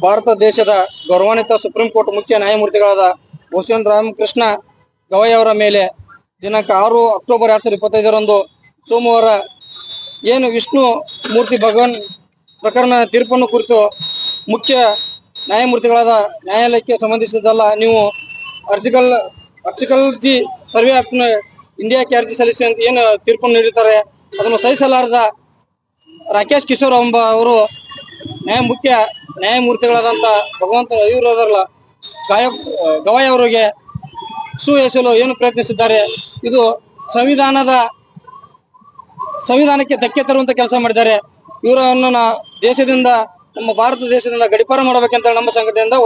ಭಾರತ ದೇಶದ ಗೌರವಾನ್ವಿತ supreme court ಮುಖ್ಯ ನ್ಯಾಯಮೂರ್ತಿಗಳಾದ ಭೂಷಣ್ ರಾಮಕೃಷ್ಣ ಗವಾಯಿ ಅವರ ಮೇಲೆ ದಿನಾಂಕ ಆರು ಅಕ್ಟೋಬರ್ ಎರಡ್ ಸಾವಿರದ ಇಪ್ಪತ್ತೈದರಂದು ಸೋಮವಾರ ಏನು ವಿಷ್ಣು ಮೂರ್ತಿ ಭಗವಾನ್ ಪ್ರಕರಣ ತೀರ್ಪನ್ನು ಕುರಿತು ಮುಖ್ಯ ನ್ಯಾಯಮೂರ್ತಿಗಳಾದ ನ್ಯಾಯಾಲಯಕ್ಕೆ ಸಂಬಂಧಿಸಿದಲ್ಲ ನೀವು ಅರ್ಜಿಕಲ್ ಅರ್ಜಿಕಲ್ ಜಿ ಸರ್ವೆ ಆಫ್ ಇಂಡಿಯಾಕ್ಕೆ ಅರ್ಜಿ ಸಲ್ಲಿಸಿ ಅಂತ ಏನು ತೀರ್ಪನ್ನು ನೀಡಿದ್ದಾರೆ ಅದನ್ನು ಸಹಿಸಲಾರದ ರಾಕೇಶ್ ಕಿಶೋರ್ ಎಂಬ ಅವರು ನ್ಯಾಯ ಮುಖ್ಯ ನ್ಯಾಯಮೂರ್ತಿಗಳಾದಂತ ಭಗವಂತ ಇವರಲ್ಲ ಗಾಯ ಗವಾಯ್ ಅವರಿಗೆ ಸುಯಶಲು ಏನು ಪ್ರಯತ್ನಿಸಿದ್ದಾರೆ, ಇದು ಸಂವಿಧಾನದ, ಸಂವಿಧಾನಕ್ಕೆ ಧಕ್ಕೆ ತರುವಂತ ಕೆಲಸ ಮಾಡಿದ್ದಾರೆ. ಇವರನ್ನು ನಾ ದೇಶದಿಂದ, ನಮ್ಮ ಭಾರತ ದೇಶದಿಂದ ಗಡಿಪಾರ ಮಾಡಬೇಕಂತ ನಮ್ಮ ಸಂಘಟನೆಯಿಂದ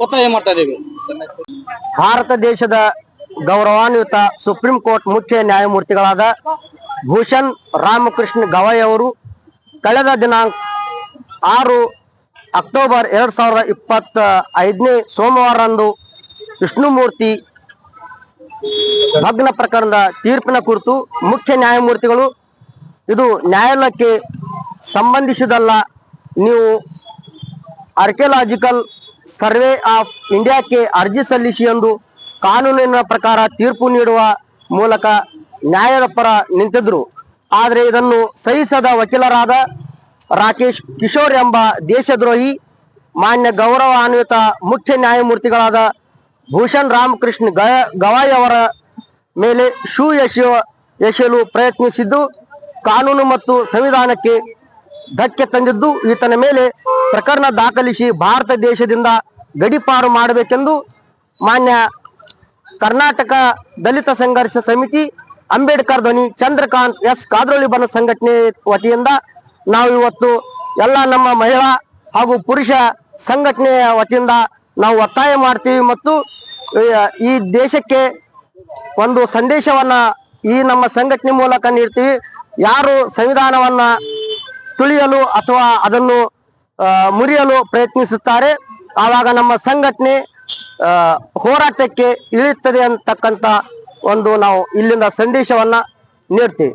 ಒತ್ತಾಯ ಮಾಡ್ತಾ ಇದ್ದೀವಿ ಭಾರತ ದೇಶದ ಗೌರವಾನ್ವಿತ ಸುಪ್ರೀಂ ಕೋರ್ಟ್ ಮುಖ್ಯ ನ್ಯಾಯಮೂರ್ತಿಗಳಾದ ಭೂಷಣ್ ರಾಮಕೃಷ್ಣ ಗವಾಯ್ ಅವರು, ಕಳೆದ ದಿನಾಂಕ ಆರು ಅಕ್ಟೋಬರ್ ಎರಡು ಸಾವಿರದ ಇಪ್ಪತ್ತ ಐದನೇ ಸೋಮವಾರಂದು ವಿಷ್ಣುಮೂರ್ತಿ ಭಗ್ನ ಪ್ರಕರಣದ ತೀರ್ಪಿನ ಕುರಿತು ಮುಖ್ಯ ನ್ಯಾಯಮೂರ್ತಿಗಳು, ಇದು ನ್ಯಾಯಾಲಯಕ್ಕೆ ಸಂಬಂಧಿಸಿದಲ್ಲ, ನೀವು ಆರ್ಕಿಯಲಾಜಿಕಲ್ ಸರ್ವೆ ಆಫ್ ಇಂಡಿಯಾಕ್ಕೆ ಅರ್ಜಿ ಸಲ್ಲಿಸಿ ಎಂದು ಕಾನೂನಿನ ಪ್ರಕಾರ ತೀರ್ಪು ನೀಡುವ ಮೂಲಕ ನ್ಯಾಯದ ಪರ ನಿಂತಿದ್ರು. ಆದರೆ ಇದನ್ನು ಸಹಿಸದ ವಕೀಲರಾದ ರಾಕೇಶ್ ಕಿಶೋರ್ ಎಂಬ ದೇಶದ್ರೋಹಿ, ಮಾನ್ಯ ಗೌರವಾನ್ವಿತ ಮುಖ್ಯ ನ್ಯಾಯಮೂರ್ತಿಗಳಾದ ಭೂಷಣ್ ರಾಮಕೃಷ್ಣ ಗವಾಯಿ ಅವರ ಮೇಲೆ ಶೂ ಎಸೆಯುವ ಎಸೆಯಲು ಪ್ರಯತ್ನಿಸಿದ್ದು, ಕಾನೂನು ಮತ್ತು ಸಂವಿಧಾನಕ್ಕೆ ಧಕ್ಕೆ ತಂದಿದ್ದು, ಈತನ ಮೇಲೆ ಪ್ರಕರಣ ದಾಖಲಿಸಿ ಭಾರತ ದೇಶದಿಂದ ಗಡಿಪಾರು ಮಾಡಬೇಕೆಂದು ಮಾನ್ಯ ಕರ್ನಾಟಕ ದಲಿತ ಸಂಘರ್ಷ ಸಮಿತಿ ಅಂಬೇಡ್ಕರ್ ಧ್ವನಿ, ಚಂದ್ರಕಾಂತ್ ಎಸ್ ಕಾದ್ರೋಳಿ ಬನ ಸಂಘಟನೆ ವತಿಯಿಂದ ನಾವು ಇವತ್ತು ಎಲ್ಲ ನಮ್ಮ ಮಹಿಳಾ ಹಾಗೂ ಪುರುಷ ಸಂಘಟನೆಯ ವತಿಯಿಂದ ನಾವು ಒತ್ತಾಯ ಮಾಡ್ತೀವಿ ಮತ್ತು ಈ- ದೇಶಕ್ಕೆ ಒಂದು ಸಂದೇಶವನ್ನ ಈ ನಮ್ಮ ಸಂಘಟನೆ ಮೂಲಕ ನೀಡ್ತೀವಿ. ಯಾರು ಸಂವಿಧಾನವನ್ನ ತುಳಿಯಲು ಅಥವಾ ಅದನ್ನು ಮುರಿಯಲು ಪ್ರಯತ್ನಿಸುತ್ತಾರೆ, ಆವಾಗ ನಮ್ಮ ಸಂಘಟನೆ ಹೋರಾಟಕ್ಕೆ ಇಳಿಯುತ್ತದೆ ಅಂತಕ್ಕಂಥ ಒಂದು ನಾವು ಇಲ್ಲಿಂದ ಸಂದೇಶವನ್ನ ನೀಡ್ತೀವಿ.